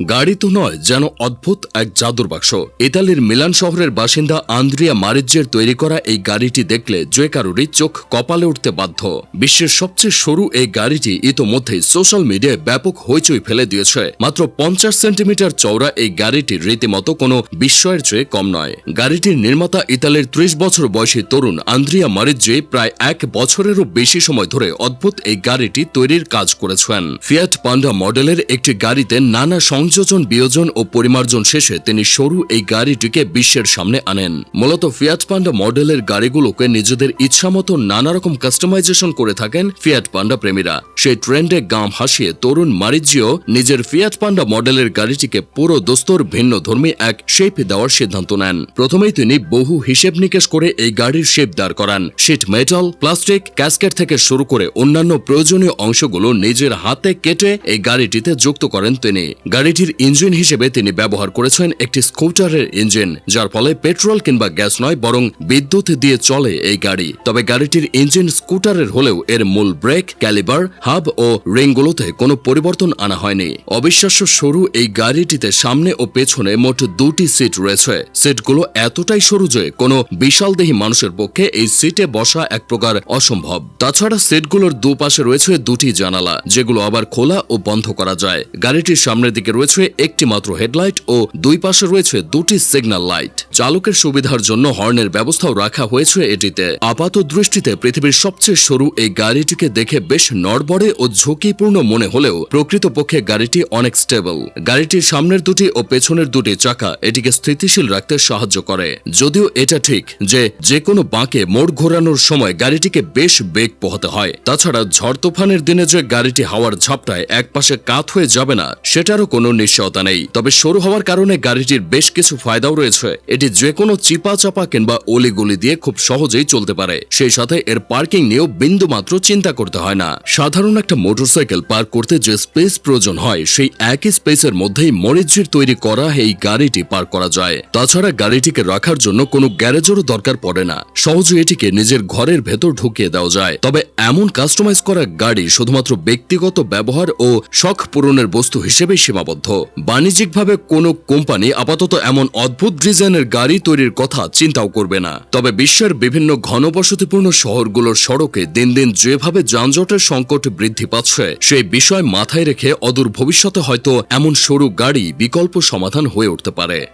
গাড়ি তো নয়, যেন অদ্ভুত এক জাদুর বাক্স। ইতালির মিলান শহরের বাসিন্দা আন্দ্রিয়া মারিজ্জের তৈরি করা এই গাড়িটি দেখলে যে কারোরই চোখ কপালে উঠতে বাধ্য। বিশ্বের সবচেয়ে সরু এই গাড়িটি ইতোমধ্যেই সোশ্যাল মিডিয়ায় ব্যাপক হইচই ফেলে দিয়েছে। মাত্র পঞ্চাশ সেন্টিমিটার চওড়া এই গাড়িটি রীতিমতো কোনো বিস্ময়ের চেয়ে কম নয়। গাড়িটির নির্মাতা ইতালির ত্রিশ বছর বয়সী তরুণ আন্দ্রিয়া মারিজ্জে প্রায় এক বছরেরও বেশি সময় ধরে অদ্ভুত এই গাড়িটি তৈরির কাজ করেছেন। ফিয়াট পান্ডা মডেলের একটি গাড়িতে নানা সংযোজন, বিয়োজন ও পরিমার্জন শেষে তিনি সরু এই গাড়িটিকে বিশ্বের সামনে আনেন। মূলত ফিয়াট পান্ডা মডেলের গাড়িগুলোকে নিজেদের ইচ্ছামতো নানা রকম কাস্টমাইজেশন করে থাকেন ফিয়াট পান্ডা প্রেমীরা। সেই ট্রেন্ডে গাম হাসিয়ে তরুণ মারিজিও নিজের ফিয়াট পান্ডা মডেলের গাড়িটিকে পুরো দোস্তর ভিন্ন ধর্মী এক শেপ দেওয়ার সিদ্ধান্ত নেন। প্রথমেই তিনি বহু হিসেব নিকেশ করে এই গাড়ির শেপ দাঁড় করান। শিট মেটাল, প্লাস্টিক ক্যাসকেট থেকে শুরু করে অন্যান্য প্রয়োজনীয় অংশগুলো নিজের হাতে কেটে এই গাড়িটিতে যুক্ত করেন তিনি। গাড়িটির ইঞ্জিন হিসেবে তিনি ব্যবহার করেছেন একটি স্কুটারের ইঞ্জিন, যার ফলে পেট্রোল কিংবা গ্যাস নয়, বরং বিদ্যুৎ দিয়ে চলে এই গাড়ি। তবে গাড়িটির ইঞ্জিন স্কুটারের হলেও এর মূল ব্রেক, ক্যালিবার, হাব ও রিংগুলোতে কোনো পরিবর্তন আনা হয়নি। অবিশ্বাস্য সরু এই গাড়িটিতে সামনে ও পেছনে মোট দুটি সিট রয়েছে। সিটগুলো এতটাই সরু যে কোনো বিশালদেহী মানুষের পক্ষে এই সিটে বসা এক প্রকার অসম্ভব। তাছাড়া সিটগুলোর দুপাশে রয়েছে দুটি জানালা, যেগুলো আবার খোলা ও বন্ধ করা যায়। গাড়িটির সামনের দিকে রয়েছে একটি মাত্র হেডলাইট ও দুই পাশে রয়েছে দুটি সিগন্যাল লাইট। চালকের সুবিধার জন্য হর্নের ব্যবস্থাও রাখা হয়েছে এটিতে। আপাত দৃষ্টিতে পৃথিবীর সবচেয়ে সরু এই গাড়িটিকে দেখে বেশ নড়বড়ে ও ঝুঁকিপূর্ণ মনে হলেও প্রকৃতপক্ষে গাড়িটি অনেক স্টেবল। গাড়িটির সামনের দুটি ও পেছনের দুটি চাকা এটিকে স্থিতিশীল রাখতে সাহায্য করে। যদিও এটা ঠিক যে যে কোনো বাঁকে মোড় ঘোরানোর সময় গাড়িটিকে বেশ বেগ পোহাতে হয়। তাছাড়া ঝড় তুফানের দিনে যে গাড়িটি হাওয়ার ঝাপটায় একপাশে কাত হয়ে যাবে না, সেটারও কোনো নিশ্চয়তা নেই। তবে সরু হওয়ার কারণে গাড়িটির বেশ কিছু ফায়দাও রয়েছে। এটি যে কোনো চিপা চাপা কিংবা অলিগুলি দিয়ে খুব সহজেই চলতে পারে। সেই সাথে এর পার্কিং নিয়েও বিন্দু মাত্র চিন্তা করতে হয় না। সাধারণ একটা মোটরসাইকেল পার্ক করতে যে স্পেস প্রয়োজন হয়, সেই একই স্পেসের মধ্যেই মরিচের তৈরি করা এই গাড়িটি পার্ক করা যায়। তাছাড়া গাড়িটিকে রাখার জন্য কোনো গ্যারেজেরও দরকার পড়ে না। সহজে এটিকে নিজের ঘরের ভেতর ঢুকিয়ে দেওয়া যায়। তবে এমন কাস্টমাইজ করা গাড়ি শুধুমাত্র ব্যক্তিগত ব্যবহার ও শখ পূরণের বস্তু হিসেবেই সীমাবদ্ধ। বাণিজ্যিকভাবে কোনো কোম্পানি আপাতত এমন অদ্ভুত ডিজাইনের গাড়ি তৈরির কথা চিন্তাও করবে না। তবে বিশ্বের বিভিন্ন ঘনবসতিপূর্ণ শহরগুলোর সড়কে দিন দিন যেভাবে যানজটের সংকট বৃদ্ধি পাচ্ছে, সেই বিষয় মাথায় রেখে অদূর ভবিষ্যতে হয়তো এমন সরু গাড়ি বিকল্প সমাধান হয়ে উঠতে পারে।